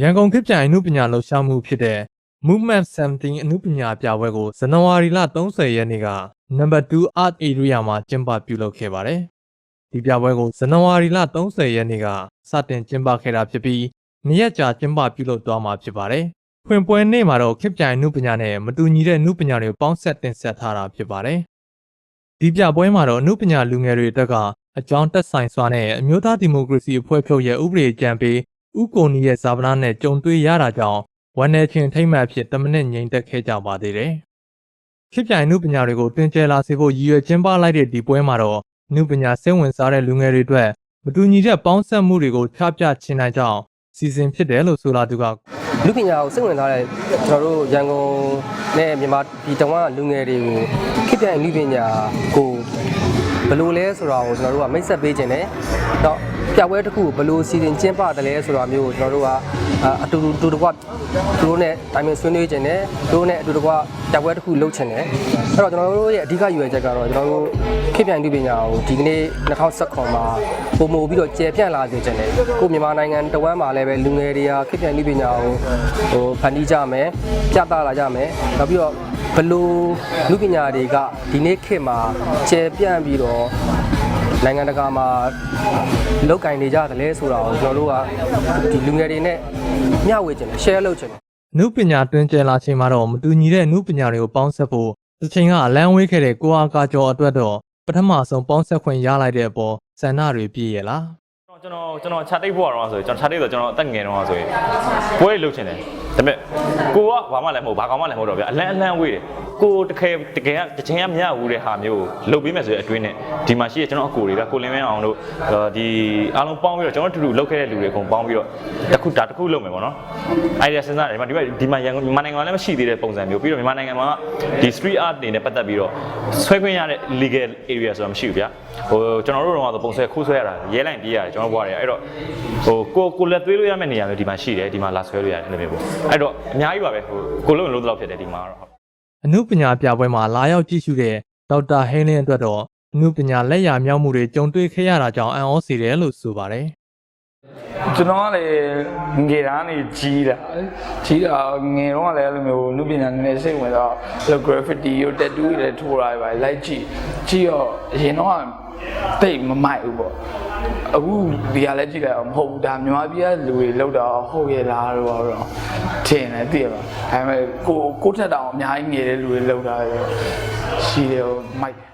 ရန်ကုန်ခေတ်ပြိုင်အမှုပညာလှူရှားမှုဖြစ်တဲ့ Movement 17အမှုပညာပြပွဲကိုဇန်နဝါရီလ30ရက်နေ့က Number 2 Art Area မှာကျင်းပပြုလုပ်ခဲ့ပါတယ်။ဒီပြပွဲကိုဇန်နဝါရီလ30ရက်နေ့ကစတင်ကျင်းပခဲ့တာဖြစ်ပြီးနေ့ရက်ကြာကျင်းပပြုလုပ်သွားမှာဖြစ်ပါတယ်။ဖွင့်ပွဲနေ့မှာတော့ခေတ်ပြိုင်အမှုပညာနဲ့မတူညီတဲ့အမှုပညာတွေကိုပေါင်းဆက်တင်ဆက်ထားတာဖြစ်ပါတယ်။ဒီပြပွဲမှာတော့အမှုပညာလူငယ်တွေအတွက်ကအကြောင်းတက်ဆိုင်စွာနဲ့အမျိုးသားဒီမိုကရေစီအဖွဲ့ချုပ်ရဲ့ဥပဒေကြံပေး ဥကိုနီရဲ့ဇာပနာနဲ့ကြုံတွေ့ရတာကြောင့်ဝန်내ချင်းထိမ့်မှတ်ဖြစ်တမနစ်ငြိမ်သက်ခဲ့ကြပါသေးတယ်။ခေတ်ပြိုင်နှုပညာတွေကိုတွင်ကျဲလာစေဖို့ရည်ရွယ်ကျင်းပလိုက်တဲ့ဒီပွဲမှာတော့နှုပညာစိတ်ဝင်စားတဲ့လူငယ်တွေအတွက်မတူညီတဲ့ပေါင်းစပ်မှုတွေကိုချပြချင်နိုင်ကြောင်းစီစဉ်ဖြစ်တယ်လို့ဆိုလာသူကလူပညာကိုစိတ်ဝင်စားတဲ့ကျွန်တော်တို့ရန်ကုန်နဲ့မြန်မာပြည်တောင်ကလူငယ်တွေကိုခေတ်ပြိုင်လူပညာကို ဘယ်လိုလဲဆိုတာကိုကျွန်တော်တို့ကမိတ်ဆက်ပေးခြင်းနဲ့တော့ပြပွဲတစ်ခုကိုဘယ်လိုစီစဉ်ကျင်းပတယ်လဲဆိုတာမျိုးကိုကျွန်တော်တို့ကအအတူတူတူတကွသူတို့နဲ့တိုင်ပင်ဆွေးနွေးခြင်းနဲ့သူတို့နဲ့အတူတကွပြပွဲတစ်ခုလုပ်ခြင်းနဲ့အဲ့တော့ကျွန်တော်တို့ရဲ့အဓိကရည်ရွယ်ချက်ကတော့ကျွန်တော်တို့ခေတ်ပြိုင်လူပညာကိုဒီကနေ့2019မှာပုံမူပြီးတော့ကျေပြန့်လာစေခြင်းနဲ့ကိုမြန်မာနိုင်ငံတဝမ်းမှာလည်းပဲလူငယ်တွေကခေတ်ပြိုင်လူပညာကိုဟိုဖန်တီးကြမယ်ပြသလာကြမယ်နောက်ပြီးတော့ ဘလို့လူပညာတွေကဒီနေ့ခေတ်မှာကျေပြန့်ပြီးတော့နိုင်ငံတကာမှာလောက်ကင်နေကြတယ်လဲဆိုတာကိုကျွန်တော်တို့ကဒီလူငယ်တွေနဲ့မျှဝေခြင်းနဲ့ share လုပ်ခြင်းနဲ့နုပညာတွင်ကျဲလာချိန်မှာတော့မတူညီတဲ့နုပညာတွေကိုပေါင်းစပ်ဖို့တစ်ချိန်ကအလန်းဝေးခဲ့တဲ့ကိုအားကာကျော်အတွက်တော့ပထမဆုံးပေါင်းစပ်ခွင့်ရလိုက်တဲ့အပေါ်စန္ဒတွေပြည့်ရလား ကျွန်တော်ကျွန်တော်ခြာတိတ်ဖို့တော့ဆိုရင်ကျွန်တော်ခြာတိတ်ဆိုကျွန်တော်အသက်ငယ်တော့ဆိုရင်ပွဲလှုပ်ချင်တယ်ဒါပေမဲ့ကိုကဘာမှလည်းမဟုတ်ဘာကောင်မှလည်းမဟုတ်တော့ဗျအလန်းအလန်းဝေးတယ် ကိုတကယ်တကယ်ကတစ်ချိန်ကမရဘူးတဲ့ဟာမျိုးကိုလှုပ်ပေးမယ်ဆိုတဲ့အတွင်းနဲ့ဒီမှာရှိတဲ့ကျွန်တော်အကိုတွေကကိုလင်းမင်းအောင်တို့ဒီအားလုံးပေါင်းပြီးတော့ကျွန်တော်တူတူလှုပ်ခဲ့တဲ့လူတွေအကုန်ပေါင်းပြီးတော့တစ်ခုဒါတစ်ခုလှုပ်မယ်ပေါ့နော်အဲ့ဒီစဉ်းစားတယ်ဒီမှာဒီမှာဒီမှာရန်ကုန်မြန်မာနိုင်ငံမှာလည်းမရှိသေးတဲ့ပုံစံမျိုးပြီးတော့မြန်မာနိုင်ငံမှာဒီ street art တွေနဲ့ပတ်သက်ပြီးတော့ဆွဲခွင့်ရတဲ့ legal area ဆိုတာမရှိဘူးဗျဟိုကျွန်တော်တို့တော့ပုံဆွဲခိုးဆွဲရတာရဲလိုက်ပြေးရတယ်ကျွန်တော်ဘွားတွေအဲ့တော့ဟိုကိုကိုလက်သွေးလို့ရမယ့်နေရာမျိုးဒီမှာရှိတယ်ဒီမှာလာဆွဲလို့ရတယ်အဲ့လိုမျိုးပေါ့အဲ့တော့အများကြီးပါပဲဟိုကိုလုံးလုံးတော့ဖြစ်တယ်ဒီမှာတော့ အနုပညာပြပွဲမှာလာရောက်ကြည့်ရှုတဲ့ဒေါက်တာဟင်းလင်းအတွက်တော့အနုပညာလက်ရာမြောက်မှုတွေကြုံတွေ့ခဲ့ရတာကြောင့်အံ့ဩစေတယ်လို့ဆိုပါတယ်ကျွန်တော်ကလည်းငယ်သားနေကြီးတာကြီးတာငယ်တော့ကလည်းအဲ့လိုမျိုးလူပညာနည်းနည်းစိတ်ဝင်တော့ graffiti ရော tattoo တွေလည်းထိုးရတယ်ပါလိုက်ကြည့်ကြည့်တော့အရင်တော့တိတ်မမိုက်ဘူးပေါ့ အခုဒီကလည်းကြည့်လိုက်အောင်မဟုတ်ဘူးဒါမြန်မာပြည်ကလူတွေလောက်တော့ဟုတ်ရဲ့လားတော့တော့ထင်တယ်သိရပါဒါပေမဲ့ကိုကိုထက်တောင်အများကြီးငယ်တဲ့လူတွေလောက်တာရှိတယ်မိုက်တယ်